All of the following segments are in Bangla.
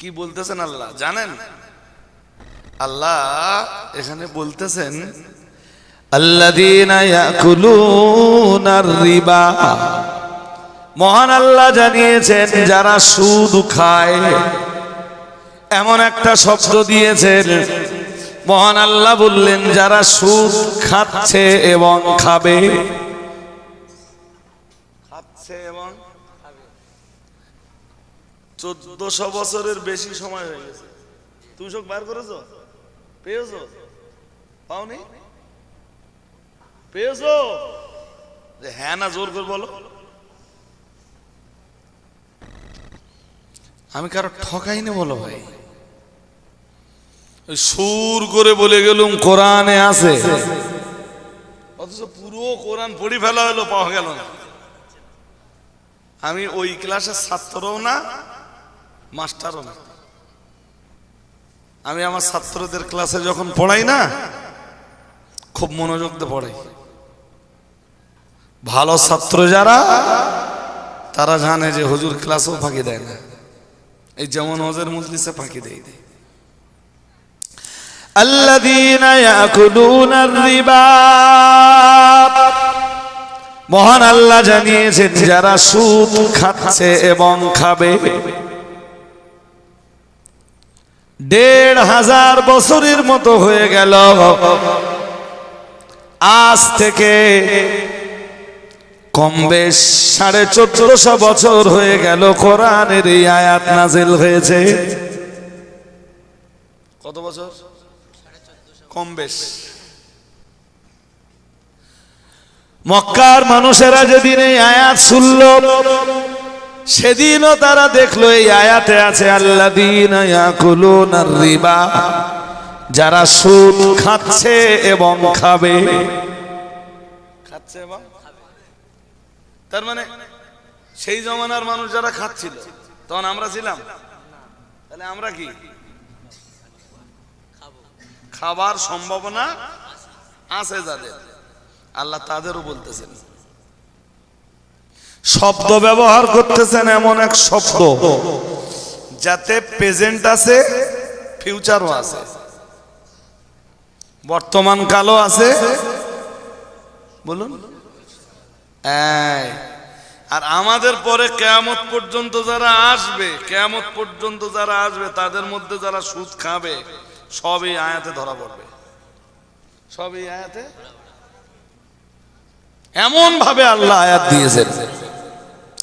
কি বলতেছেন আল্লাহ? জানেন? আল্লাহ এখানে বলতেছেন রিবা। মহান আল্লাহ জানিয়েছেন, যারা সুদ খায়। এমন একটা শব্দ দিয়েছেন। মহান আল্লাহ বললেন, যারা সুদ খাচ্ছে এবং খাবে চোদ্দশো বছরের বেশি সময় হয়ে গেছে। তুমি সব বার করেছ? পেয়েছ? পাওনি? পেয়েছ? যে হ্যাঁ না, জোর করে বলো। আমি কারও ঠকাই ঠকাইনি বলো ভাই। সুর করে বলে গেলুম, কোরআনে আছে। অথচ পুরো কোরআন পড়ি ফেলা হলো, পাওয়া গেল না। আমি ওই ক্লাসের ছাত্রও না মাস্টারও না আমি আমার ছাত্রদের ক্লাসে যখন পড়াই না খুব মনোযোগ দিয়ে পড়াই ভালো ছাত্র যারা তারা জানে যে হুজুর ক্লাসও ফাঁকি দেয় না এই যেমন হজের মজলিসে ফাঁকি দেয় দেয় الذين يأكلون الربا মহান আল্লাহ জানিয়েছেন যারা সুদ খাচ্ছে এবং খাবে দেড় হাজার বছরের মতো হয়ে গেল। আজ থেকে কম বেশ সাড়ে চোদ্দশো বছর হয়ে গেল কোরআনের এই আয়াত নাজিল হয়েছে। কত বছর? কম বেশ। মক্কার মানুষেরা যেদিন এই আয়াত শুনল সেদিনও তারা দেখল এই আয়াতে আছে আল্লাদিন রিবা যারা সুদ খাচ্ছে এবং খাবে। খাচ্ছে এবং তার মানে সেই জমানার মানুষ যারা খাচ্ছিল, তখন আমরা ছিলাম? তাহলে আমরা কি? খাবার সম্ভাবনা আছে যাদের। আল্লাহ তাদেরও বলতেছেন। শব্দ ব্যবহার করতেছেন এমন এক শব্দ। যাতে প্রেজেন্ট আছে ফিউচারও আছে। বর্তমান কালও আছে। বলুন। আর আমাদের পরে কেয়ামত পর্যন্ত যারা আসবে, কেয়ামত পর্যন্ত যারা আসবে, তাদের মধ্যে যারা সুদ খাবে, সব এই আয়াতে ধরা পড়বে। সব এই আয়াতে? এমন ভাবে আল্লাহ আয়াত দিয়েছেন।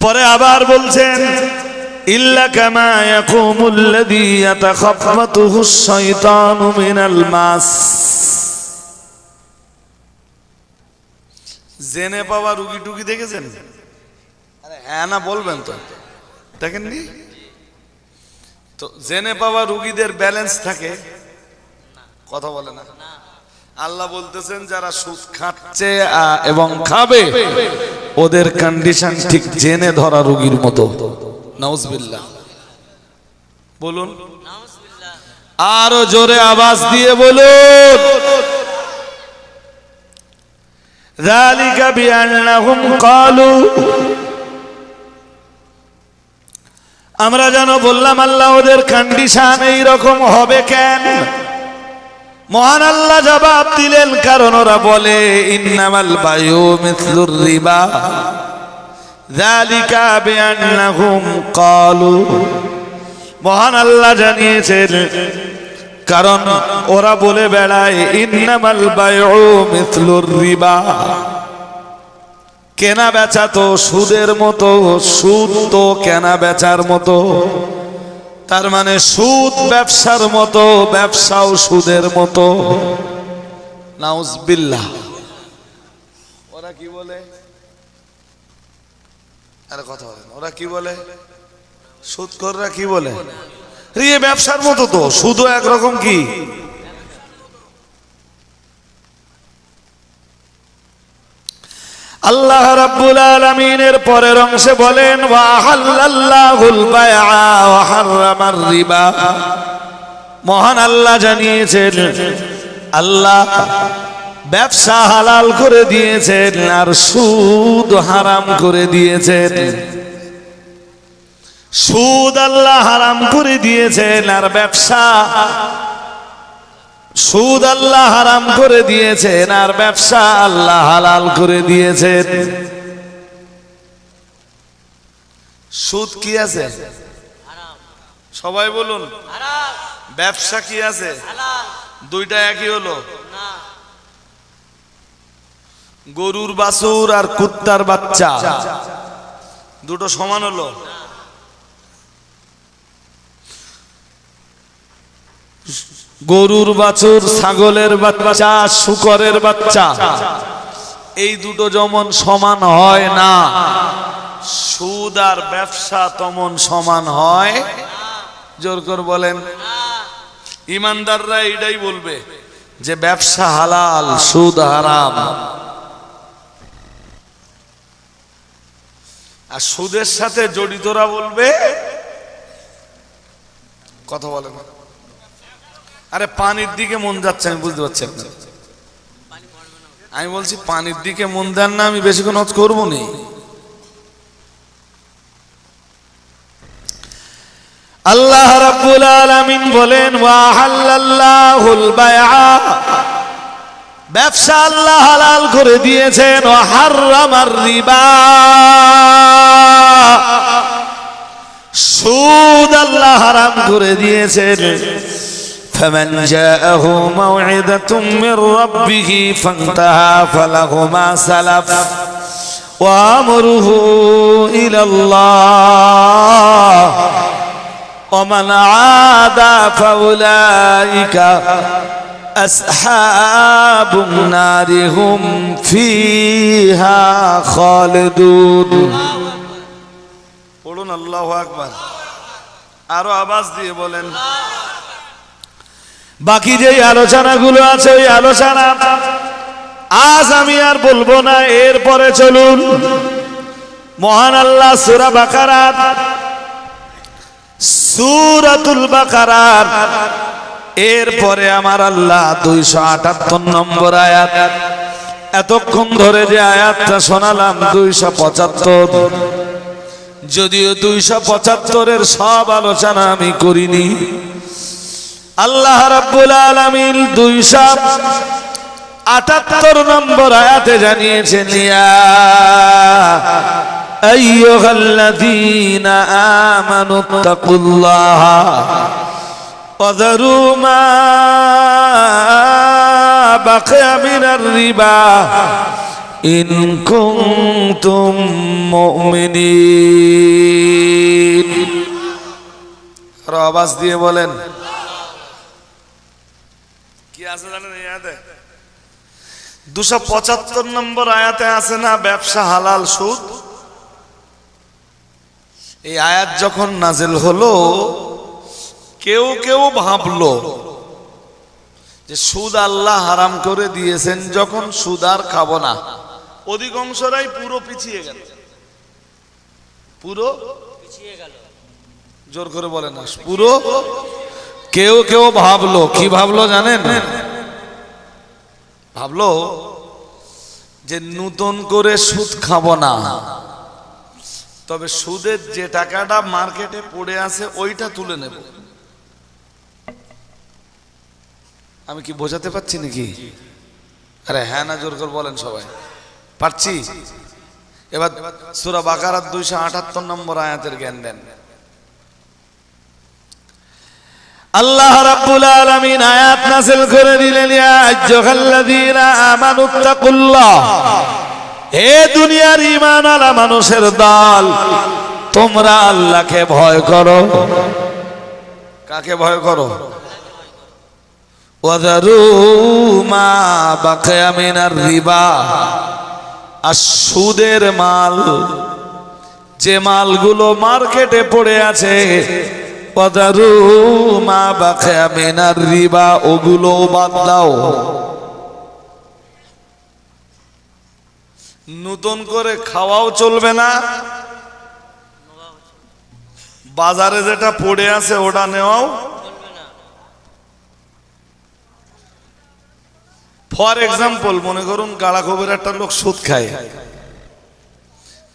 পরে আবার বলছেন জেনে পাওয়া রুগী টুগি দেখেছেন? আরে হ্যাঁ না, বলবেন তো। দেখেননি? তো জেনে পাওয়া রুগীদের ব্যালেন্স থাকে? কথা বলে না। আল্লাহ বলতেছেন যারা সুদ খাচ্ছে আ- এবং খাবে ওদের কন্ডিশন ঠিক জেনে ধরা রোগীর মতো নাউজবিল্লাহ বলুন আরো জোরে আওয়াজ দিয়ে বলুন ذلك بأنهم قالوا আমরা যেন বললাম আল্লাহ ওদের কন্ডিশন এই রকম হবে কেন মহান আল্লাহ জবাব দিলেন, কারণ ওরা বলে, ইন্নামাল বায়ু মিসলুর রিবা। জালিকা বিআন্নাহুম ক্বালু মহান আল্লাহ জানিয়েছেন, কারণ ওরা বলে বেড়ায়, ইন্নামাল বায়ু মিসলুর রিবা। কেনা বেচা তো সুদের মতো, সুদ তো কেনা বেচার মতো। তার মানে সুদ ব্যবসার মতো, ব্যবসাও সুদের মতো। নাউজবিল্লা ওরা কি বলে? আর কথা বলেন ওরা কি বলে? সুদ কররা কি বলে? রে ব্যবসার মতো তো শুধু একরকম কি? আল্লাহ রাব্বুল আলামিনের পরের অংশে বলেন, ওয়া হাল্লাল্লাহুল বায়আ ওয়া হাররামার রিবা। মহান আল্লাহ জানিয়েছেন, আল্লাহ ব্যবসা হালাল করে দিয়েছেন আর সুদ হারাম করে দিয়েছেন। সুদ আল্লাহ হারাম করে দিয়েছেন আর ব্যবসা সুদ আল্লাহ হারাম করে দিয়েছেন আর ব্যবসা আল্লাহ হালাল করে দিয়েছেন। সুদ কি আছে? সবাই বলুন। ব্যবসা কি আছে? দুইটা একই হলো? গরুর বাছুর আর কুত্তার বাচ্চা। দুটো সমান হলো? গরুর বাছুর, ছাগলের বাচ্চা, শুকরের বাচ্চা। এই দুটো যেমন সমান হয় না, সুদ আর ব্যবসা তেমন সমান হয়। জোর করে বলেন, ইমানদাররা এটাই বলবে যে ব্যবসা হালাল, সুদ হারাম। আর সুদের সাথে জড়িতরা বলবে, কথা বলে না। আরে পানির দিকে মন যাচ্ছে, আমি বুঝতে পারছি আপনার। আমি বলছি পানির দিকে মন দেন না, আমি বেশিক্ষণ হজ করব নি। আল্লাহ রাব্বুল আলামিন বলেন, ওয়া হাল্লাল্লাহুল বায়আ ব্যবসা আল্লাহ হালাল করে দিয়েছেন ও হাররামার রিবা। সুদ আল্লাহ হারাম করে দিয়েছেন। فمن جاءه موعظة من ربه فانتهى فله ما سلف وأمره إلى الله ومن عاد فأولئك أصحاب النار هم فيها خالدون পড়ুন আল্লাহ আকবার আরো আওয়াজ দিয়ে বলেন বাকি যে আলোচনাগুলো আছে, ওই আলোচনা আজ আমি আর বলব না, এরপরে চলুন। মহান আল্লাহ সুরা বাকারাত সুরাতুল বাকারাত এরপরে আমার আল্লাহ দুইশো আটাত্তর নম্বর আয়াত। এতক্ষণ ধরে যে আয়াতটা শোনালাম, দুইশো পঁচাত্তর। যদিও দুইশো পঁচাত্তরের সব আলোচনা আমি করিনি আল্লাহ রাব্বুল আলামিন দুইশো আটাত্তর নম্বর আয়াতে জানিয়েছেন ইয়া আইয়ুহাল্লাযীনা আমানু তাকুল্লাহা وذروا ما بقي من الربا إن كنتم مؤمنين আরো আওয়াজ দিয়ে বলেন কি আছে জানেন এই আয়াতে? দুশো পঁচাত্তর নম্বর আয়াতে আছে না, ব্যবসা হালাল সুদ? এই আয়াত যখন নাজেল হলো, কেউ কেউ ভাবলো যে সুদ আল্লাহ হারাম করে দিয়েছেন, যখন সুদ আর খাব না। অধিকাংশরাই পুরো পিছিয়ে গেল। পুরো? পিছিয়ে গেল জোর করে বলে না, পুরো? কেউ কেউ ভাবলো, কি ভাবলো জানেন? ভাবলো যে নতুন করে সুদ খাব না। তবে সুদের যে টাকাটা মার্কেটে পড়ে আছে, ওইটা তুলে নেব। আমি কি বোঝাতে পারছি নাকি? আরে হ্যাঁ না, জোর করে বলেন সবাই। পারছি? এবার সুরা বাকারাত দুইশো আটাত্তর নম্বর আয়াতের জ্ঞান দেন। আল্লাহ রাব্বুল আলামিন আয়াত নাযিল করে দিলেন, ইয়া আইয়ুহাল্লাযীনা আমানুত্তাকুল্লাহ হে দুনিয়ার ঈমানওয়ালা মানুষের দল, তোমরা আল্লাহকে ভয় করো। কাকে ভয় করো? ওয়াদারু মা বাকিয়া মিনার রিবা। আর সুদের মাল, যে মালগুলো মার্কেটে পড়ে আছে পদারু মা বাখে মেনার রিবা, ওগুলো বাদ দাও। নতুন করে খাওয়াও চলবে না। বাজারে যেটা পড়ে আছে ওটা নেওয়াও ফর এক্সাম্পল মনে করুন গাড়াখোবের একটা লোক সুদ খায়।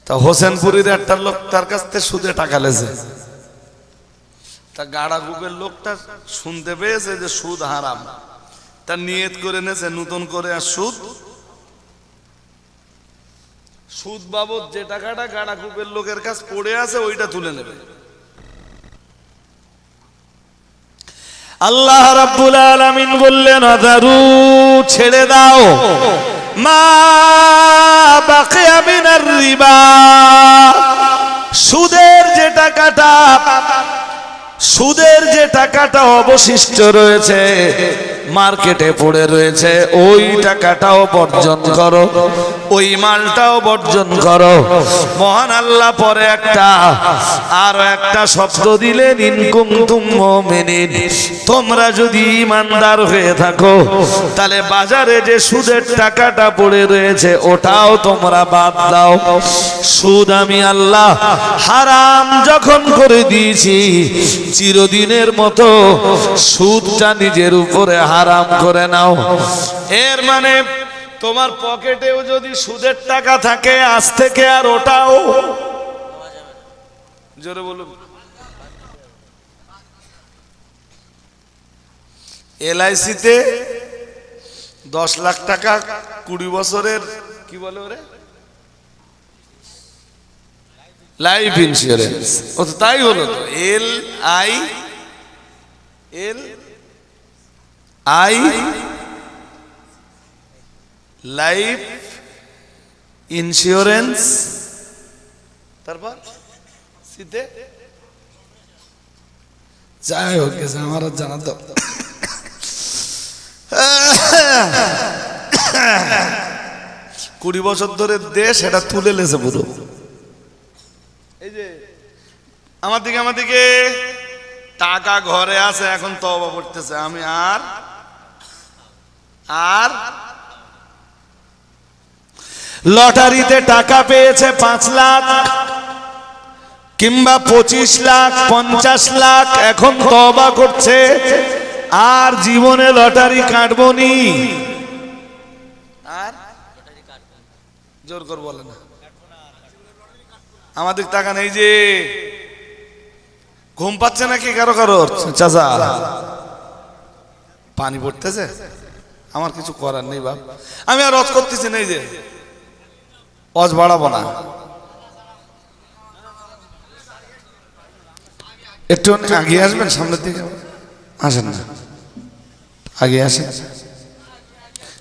তা হোসেনপুরীর একটা লোক তার কাছ থেকে সুদে টাকা লেছে। তা গাড়া গাড়াখোবের লোকটা শুনতে পেয়েছে যে সুদ হারাম। তা নিয়ত করে নেছে নতুন করে আর সুদ? সুদ বাবদ যে টাকাটা গাড়া গাড়াখোবের লোকের কাছ পড়ে আছে, ওইটা তুলে নেবে। আল্লাহ রাব্বুল আলামিন বললেন, আদারু, ছেড়ে দাও। মা বাকিয়া মিনার রিবা। সুদের যে টাকাটা সুদের যে টাকাটা অবশিষ্ট রয়েছে, মার্কেটে পড়ে রয়েছে, ওই টাকাটাও বর্জন করো, ওই মালটাও বর্জন করো। মহান আল্লাহ পরে একটা, আর একটা শব্দ দিলেন ইনকুম তুম মুমিনিন। তোমরা যদি ইমানদার হয়ে থাকো, তাহলে বাজারে যে সুদের টাকাটা পড়ে রয়েছে, ওটাও তোমরা বাদ দাও। সুদ আমি আল্লাহ হারাম যখন করে দিয়েছি চিরদিনের মতো সুদটা নিজের উপরে হারাম করে নাও। এর মানে তোমার পকেটেও যদি সুদের টাকা থাকে, আজ থেকে আর ওটাও। জোরে বলুন। এলআইসিতে দশ লাখ টাকা কুড়ি বছরের, কি বলে ওরে? লাইফ ইন্স্যুরেন্স ও তো তাই হলো তো। L I L I life insurance তারপর সিতে। যাই হোক, গেছে, আমার আর জানা তো। কুড়ি বছর ধরে দেশ, এটা তুলে লেছে পুরো। আমার দিকে আমার দিকে। টাকা ঘরে আছে, এখন তবা পড়তেছে আমি আর আর লটারিতে টাকা পেয়েছে পাঁচ লাখ কিংবা পঁচিশ লাখ, পঞ্চাশ লাখ, এখন তবা করছে। আর জীবনে লটারি কাটবো নি। আর? জোর কর বলে না। আমাদের টাকা নেই যে ঘুম পাচ্ছে নাকি কারও কারও? চাচা। পানি পড়তেছে? আমার কিছু করার নেই বাপ। আমি আর অজ করতেছি নেই যে অজ বাড়াবো না। একটু আগে আসবেন সামনের দিকে। আসেন না। আগে আসেন।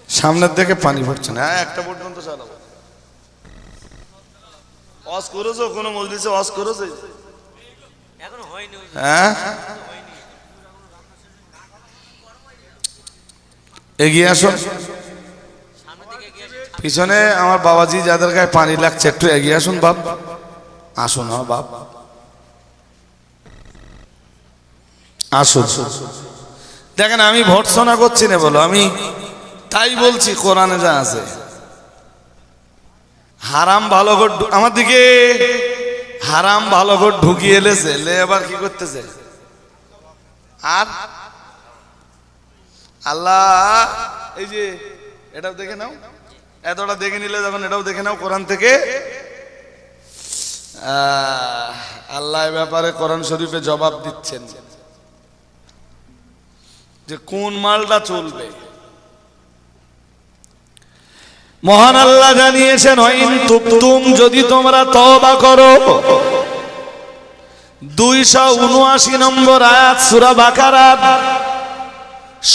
সামনের দিকে পানি পড়ছে না। হ্যাঁ, একটা পর্যন্ত চালাবো। অস করেছ? কোনো মজলিসে অস করেছ? হ্যাঁ? এগিয়ে আসো। পিছনে আমার বাবাজি যাদের গায়ে পানি লাগছে একটু এগিয়ে আসুন বাপ। আসুন হ্যাঁ বাপ। আসুন। দেখেন আমি ভর্সনা করছি না বলো আমি তাই বলছি কোরআনে যা আছে। হারাম ভালো করে আমার দিকে। হারাম ভালো করে ঢুকিয়ে এলেছে লে এবার কি করতেছে? আর? আল্লাহ, এই যে, এটাও দেখে নাও। এতটা দেখে নিলে যখন এটাও দেখে নাও কোরআন থেকে। আল্লাহ ব্যাপারে কোরআন শরীফে জবাব দিচ্ছেন যে কোন মালটা চলবে? মহান আল্লাহ জানিয়েছেন হইন তুম যদি তোমরা তবা করো। দুইশো উনআশি নম্বর আয়াত, সুরা বাকারাত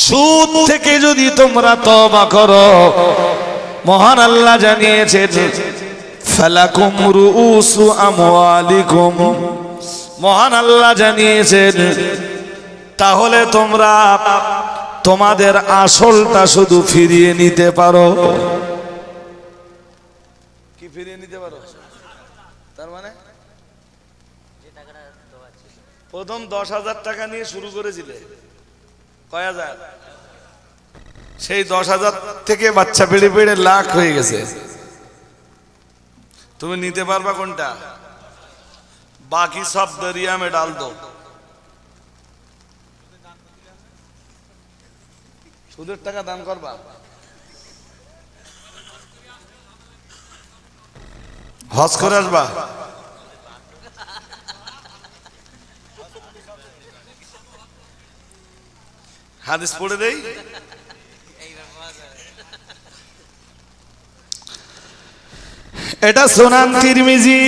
সুদ থেকে যদি তোমরা তবা করো, মহান আল্লাহ জানিয়েছেন, ফালাকুম রুউসু আমওয়ালিকুম। মহান আল্লাহ জানিয়েছেন, তাহলে তোমরা তোমাদের আসলটা শুধু ফিরিয়ে নিতে পারো। ফিরিয়ে নিতে পারো। তার মানে? প্রথম দশ হাজার টাকা নিয়ে শুরু করেছিলে। কয় হাজার? সেই দশ হাজার থেকে বাচ্চা বেড়ে পেড়ে লাখ হয়ে গেছে। তুমি নিতে পারবা কোনটা? বাকি সব দরিয়া মে ডাল দো। সুদের টাকা দান করবা? হজ করে আসবা? হাদিস পড়ে দেই? এটা সোনান তিরমিজি।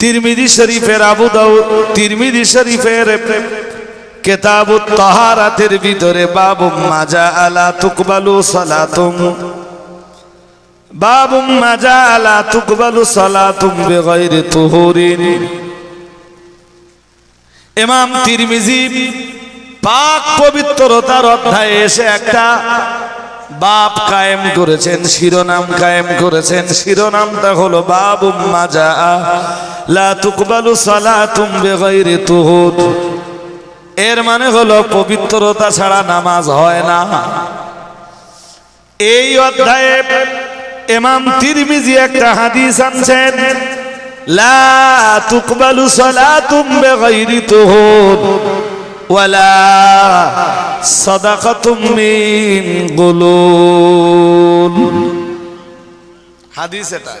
তিরমিজি শরীফের আবু দাউদ, তিরমিজি শরীফের কেতাবুত তাহারাতের ভিতরে বাবু মাজা আলা তুকবালু সালাতুম। বাবু মাজা আলা তুকবালু সালাতুম বিগাইরি তুহুরিন। ইমাম তিরমিজি পাক পবিত্রতার অধ্যায়ে এসে একটা বাপ কায়েম করেছেন, শিরোনাম কায়েম করেছেন। শিরোনামটা হলো বাবু মাজা লা তুকবালু সালাতুম বিগাইরি তুহুর। এর মানে হলো পবিত্রতা ছাড়া নামাজ হয় না। এই অধ্যায়ে ইমাম তিরমিজি একটা হাদিস আনছেন, লা তুকবালু সালাতুম বিগাইরি তুহুর ওয়ালা সাদাকাতুম মিন গুলুল। হাদিস এটা।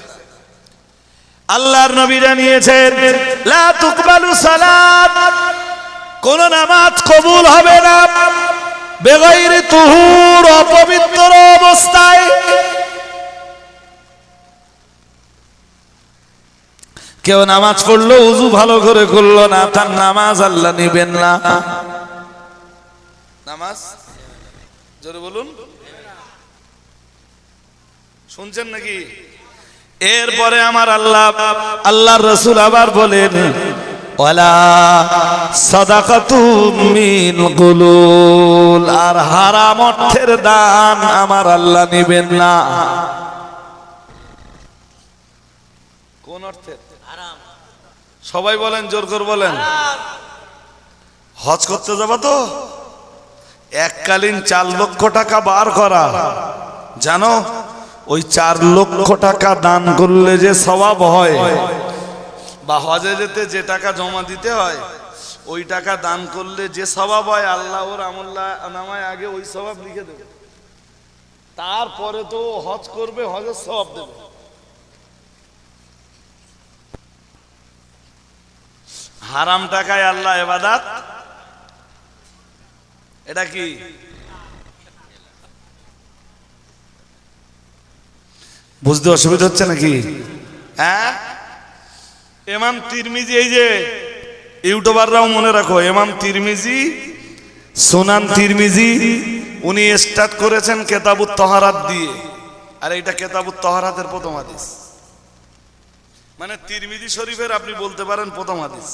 আল্লাহর নবী জানিয়েছেন, লা তুকবালু সালাত, কোন নামাজ কবুল হবে না। বেগাইরে তুহুর অপবিত্র অবস্থায় কেউ নামাজ পড়ল, উজু ভালো করে করল না, তার নামাজ আল্লাহ নিবেন না। নামাজ? জোরে বলুন। শুনছেন নাকি? এরপরে আমার আল্লাহ, আল্লাহর রসুল আবার বলেন আর হারাম অর্থের দান আমার আল্লাহ নিবেন না। সবাই বলেন, জোর করে বলেন। হজ করতে যাবা তো? এককালীন চার লক্ষ টাকা বার করা। জানো, ওই চার লক্ষ টাকা দান করলে যে সওয়াব হয়, বা হজে যেতে যে টাকা জমা দিতে হয়, ওই টাকা দান করলে যে স্বভাব হয় আল্লাহ ওর আমল্লা নামায় আগে ওই স্বভাব লিখে দেবে। তারপরে তো হজ করবে, হজের স্বভাব দেবে। হারাম টাকায় আল্লাহ এবাদাত এটা কি? বুঝতে অসুবিধা হচ্ছে নাকি? হ্যাঁ? এমাম তিরমিজি, এই যে ইউটিউবাররাও মনে রাখো এমাম তিরমিজি, সোনান তিরমিজি, উনি স্টার্ট করেছেন কেতাবুত তহারাত দিয়ে। আর এইটা কেতাবুত তহারাতের প্রথম হাদিস। মানে তিরমিজি শরীফের আপনি বলতে পারেন প্রথম হাদিস।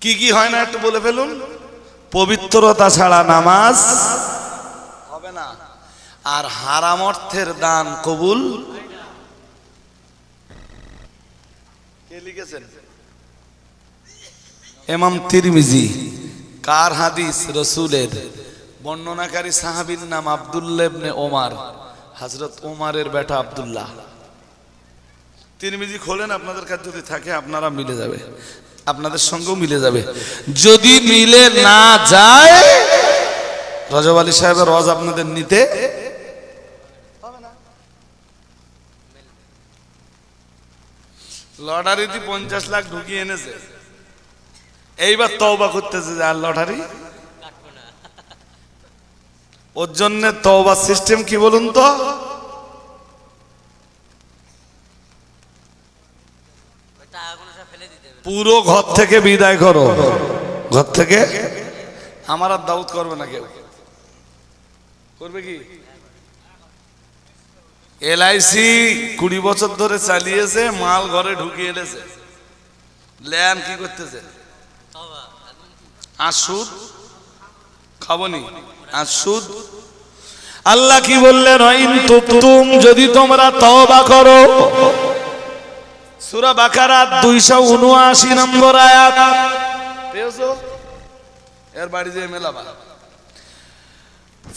কি কি হয় না একটু বলে ফেলুন? পবিত্রতা ছাড়া নামাজ হবে না। আর হারাম অর্থের দান কবুল এমাম তিরমিজি। কার হাদিস? রসুলের। বর্ণনাকারী সাহাবীর নাম আব্দুল্লেবনে ওমার। হজরত ওমারের বেটা আব্দুল্লাহ। তিরমিজি খোলেন, আপনাদের কাছে যদি থাকে, আপনারা মিলে যাবে। আপনাদের সঙ্গেও মিলে যাবে। যদি মিলে না যায়, রজব আলী সাহেবের রজ আপনাদের নিতে লটারিতে পঞ্চাশ লাখ ঢুকিয়ে এনেছে। এইবার তওবা করতেছে যে আর লটারি? ওর জন্য তওবার সিস্টেম কি বলুন তো? পুরো ঘর থেকে বিদায় করো। ঘর থেকে? আমার আর দাউদ করবে না কেউ। করবে কি? এলআইসি কুড়ি বছর ধরে চালিয়েছে, মাল ঘরে ঢুকিয়ে এনেছে ল্যান কি করতেছে? আর সুদ খাবনি আর সুদ? আল্লাহ কি বললেন তুম যদি তোমরা তওবা করো। সুরা দুইশো উনআশি নম্বর আয়াত। পেয়েছ? এর বাড়ি যেয়ে মেলাবা।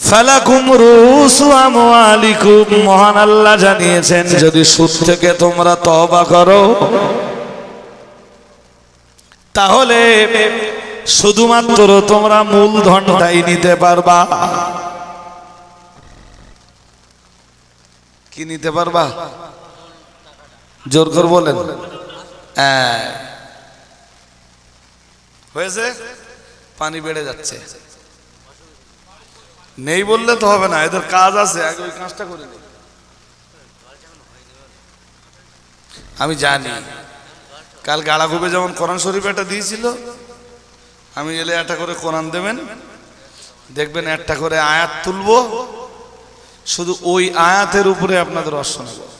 ফালাকুম রুসু আমওয়ালিকুম মহান আল্লাহ জানিয়েছেন যদি সুদ থেকে তোমরা তওবা করো তাহলে শুধুমাত্র তোমরা মূলধনটাই নিতে পারবা। কি নিতে পারবা? জোর করে বলেন। হ্যাঁ। হয়েছে? পানি বেড়ে যাচ্ছে। নেই বললে তো হবে না, এদের কাজ আছে ওই কাজটা করে আমি জানি। কাল গাড়াগুবে যেমন কোরআন শরীফ একটা দিয়েছিল আমি এলে একটা করে কোরআন দেবেন। দেখবেন একটা করে আয়াত তুলব। শুধু ওই আয়াতের উপরে আপনাদের অর্শনাবো